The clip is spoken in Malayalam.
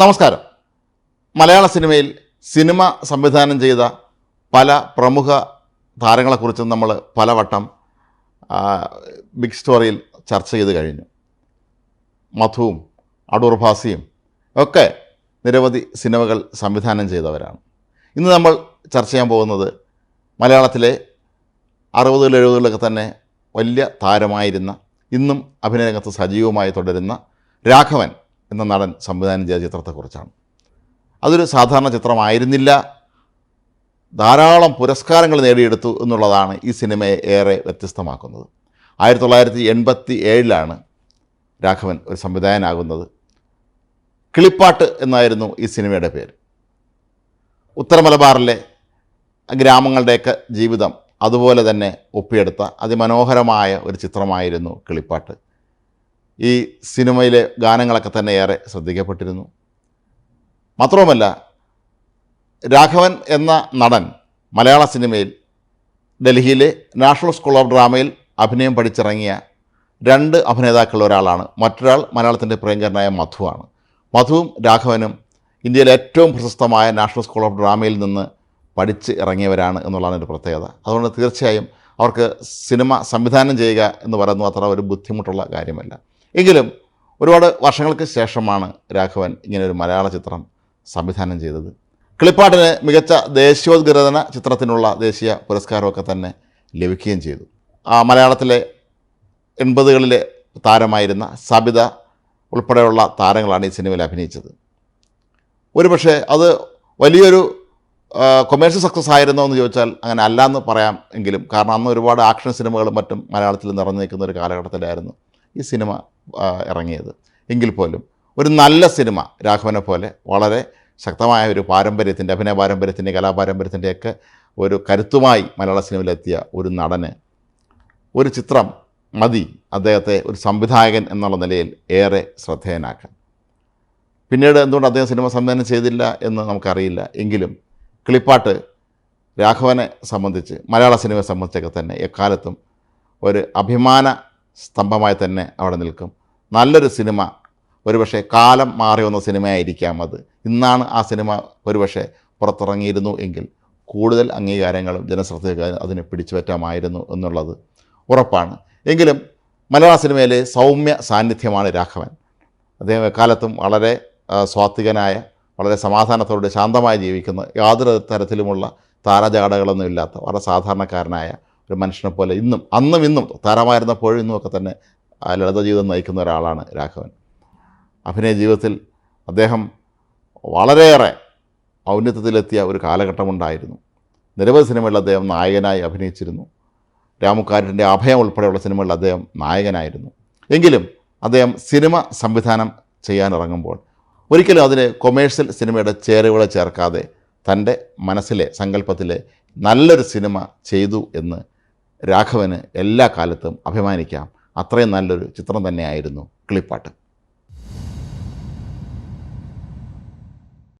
നമസ്കാരം. മലയാള സിനിമയിൽ സിനിമ സംവിധാനം ചെയ്ത പല പ്രമുഖ താരങ്ങളെക്കുറിച്ചും നമ്മൾ പലവട്ടം ബിഗ് സ്റ്റോറിയിൽ ചർച്ച ചെയ്ത് കഴിഞ്ഞു. മധുവും അടൂർ ഭാസിയും ഒക്കെ നിരവധി സിനിമകൾ സംവിധാനം ചെയ്തവരാണ്. ഇന്ന് നമ്മൾ ചർച്ച ചെയ്യാൻ പോകുന്നത് മലയാളത്തിലെ അറുപതുകൾ എഴുപതുകളിലൊക്കെ തന്നെ വലിയ താരമായിരുന്ന ഇന്നും അഭിനയരംഗത്ത് സജീവമായി തുടരുന്ന രാഘവൻ. എന്ന നടൻ സംവിധാനം ചെയ്ത ചിത്രത്തെക്കുറിച്ചാണ്. അതൊരു സാധാരണ ചിത്രമായിരുന്നില്ല. ധാരാളം പുരസ്കാരങ്ങൾ നേടിയെടുത്തു എന്നുള്ളതാണ് ഈ സിനിമയെ ഏറെ വ്യത്യസ്തമാക്കുന്നത്. ആയിരത്തി തൊള്ളായിരത്തി എൺപത്തി ഏഴിലാണ് രാഘവൻ ഒരു സംവിധായകനാകുന്നത്. കിളിപ്പാട്ട് എന്നായിരുന്നു ഈ സിനിമയുടെ പേര്. ഉത്തര മലബാറിലെ ഗ്രാമങ്ങളുടെയൊക്കെ ജീവിതം അതുപോലെ തന്നെ ഒപ്പിയെടുത്ത അതിമനോഹരമായ ഒരു ചിത്രമായിരുന്നു കിളിപ്പാട്ട്. ഈ സിനിമയിലെ ഗാനങ്ങളൊക്കെ തന്നെ ഏറെ ശ്രദ്ധിക്കപ്പെട്ടിരുന്നു. മാത്രവുമല്ല രാഘവൻ എന്ന നടൻ മലയാള സിനിമയിൽ ഡൽഹിയിലെ നാഷണൽ സ്കൂൾ ഓഫ് ഡ്രാമയിൽ അഭിനയം പഠിച്ചിറങ്ങിയ രണ്ട് അഭിനേതാക്കളിൽ ഒരാളാണ്. മറ്റൊരാൾ മലയാളത്തിന്റെ പ്രിയങ്കരനായ മധുവാണ്. മധുവും രാഘവനും ഇന്ത്യയിലെ ഏറ്റവും പ്രശസ്തമായ നാഷണൽ സ്കൂൾ ഓഫ് ഡ്രാമയിൽ നിന്ന് പഠിച്ച് ഇറങ്ങിയവരാണ് എന്നുള്ളതാണ് ഒരു പ്രത്യേകത. അതുകൊണ്ട് തീർച്ചയായും അവർക്ക് സിനിമ സംവിധാനം ചെയ്യുക എന്ന് പറയുന്നത് അത്ര ഒരു ബുദ്ധിമുട്ടുള്ള കാര്യമല്ല. എങ്കിലും ഒരുപാട് വർഷങ്ങൾക്ക് ശേഷമാണ് രാഘവൻ ഇങ്ങനെ ഒരു മലയാള ചിത്രം സംവിധാനം ചെയ്തത്. കിളിപ്പാട്ടിന് മികച്ച ദേശീയോദ്ഗ്രഥന ചിത്രത്തിനുള്ള ദേശീയ പുരസ്കാരമൊക്കെ തന്നെ ലഭിക്കുകയും ചെയ്തു. ആ മലയാളത്തിലെ എൺപതുകളിലെ താരമായിരുന്ന സബിത ഉൾപ്പെടെയുള്ള താരങ്ങളാണ് ഈ സിനിമയിൽ അഭിനയിച്ചത്. ഒരുപക്ഷെ അത് വലിയൊരു കൊമേഴ്സ്യൽ സക്സസ് ആയിരുന്നോ എന്ന് ചോദിച്ചാൽ അങ്ങനെ അല്ല എന്ന് പറയാം എങ്കിലും കാരണം അന്ന് ഒരുപാട് ആക്ഷൻ സിനിമകളും മറ്റും മലയാളത്തിൽ നിറഞ്ഞു നിൽക്കുന്ന ഒരു കാലഘട്ടത്തിലായിരുന്നു ഈ സിനിമ ഇറങ്ങിയത്. എങ്കിൽ പോലും ഒരു നല്ല സിനിമ രാഘവനെ പോലെ വളരെ ശക്തമായ ഒരു പാരമ്പര്യത്തിന്റെ അഭിനയ പാരമ്പര്യത്തിന്റെ കലാപാരമ്പര്യത്തിന്റെയൊക്കെ ഒരു കരുത്തുമായി മലയാള സിനിമയിലെത്തിയ ഒരു നടന്. ഒരു ചിത്രം മതി അദ്ദേഹത്തെ ഒരു സംവിധായകൻ എന്നുള്ള നിലയിൽ ഏറെ ശ്രദ്ധേയനാക്കാൻ പിന്നീട് എന്തുകൊണ്ട് അദ്ദേഹം സിനിമ സംവിധാനം ചെയ്തില്ല എന്ന് നമുക്കറിയില്ല. എങ്കിലും കിളിപ്പാട്ട് രാഘവനെ സംബന്ധിച്ച് മലയാള സിനിമയെ സംബന്ധിച്ചൊക്കെ തന്നെ എക്കാലത്തും ഒരു അഭിമാന സ്തംഭമായി തന്നെ അവിടെ നിൽക്കും. നല്ലൊരു സിനിമ. ഒരുപക്ഷെ കാലം മാറി വന്ന സിനിമയായിരിക്കാം അത്. ഇന്നാണ് ആ സിനിമ ഒരുപക്ഷെ പുറത്തിറങ്ങിയിരുന്നു എങ്കിൽ കൂടുതൽ അംഗീകാരങ്ങളും ജനശ്രദ്ധയൊക്കെ അതിനെ പിടിച്ചു പറ്റാമായിരുന്നു എന്നുള്ളത് ഉറപ്പാണ്. എങ്കിലും മലയാള സിനിമയിലെ സൗമ്യ സാന്നിധ്യമാണ് രാഘവൻ. അദ്ദേഹം എക്കാലത്തും വളരെ സ്വാത്വികനായ വളരെ സമാധാനത്തോടെ ശാന്തമായി ജീവിക്കുന്ന യാതൊരു തരത്തിലുമുള്ള താരജാടകളൊന്നും ഇല്ലാത്ത വളരെ സാധാരണക്കാരനായ ഒരു മനുഷ്യനെ പോലെ ഇന്നും അന്നും ഇന്നും താരമായിരുന്നപ്പോഴും ഇന്നും ഒക്കെ തന്നെ ആ ലളിത ജീവിതം നയിക്കുന്ന ഒരാളാണ് രാഘവൻ. അഭിനയ ജീവിതത്തിൽ അദ്ദേഹം വളരെയേറെ ഔന്നത്യത്തിലെത്തിയ ഒരു കാലഘട്ടമുണ്ടായിരുന്നു. നിരവധി സിനിമകളിൽ അദ്ദേഹം നായകനായി അഭിനയിച്ചിരുന്നു. രാമുക്കാരുടെ അഭയം ഉൾപ്പെടെയുള്ള സിനിമകളിൽ അദ്ദേഹം നായകനായിരുന്നു. എങ്കിലും അദ്ദേഹം സിനിമ സംവിധാനം ചെയ്യാനിറങ്ങുമ്പോൾ ഒരിക്കലും അതിന് കൊമേഴ്സ്യൽ സിനിമയുടെ ചേരുവകളെ ചേർക്കാതെ തന്റെ മനസ്സിലെ സങ്കല്പത്തിലെ നല്ലൊരു സിനിമ ചെയ്തു എന്ന് രാഘവന് എല്ലാ കാലത്തും അഭിമാനിക്കാം. അത്രയും നല്ലൊരു ചിത്രം തന്നെയായിരുന്നു കിളിപ്പാട്ട്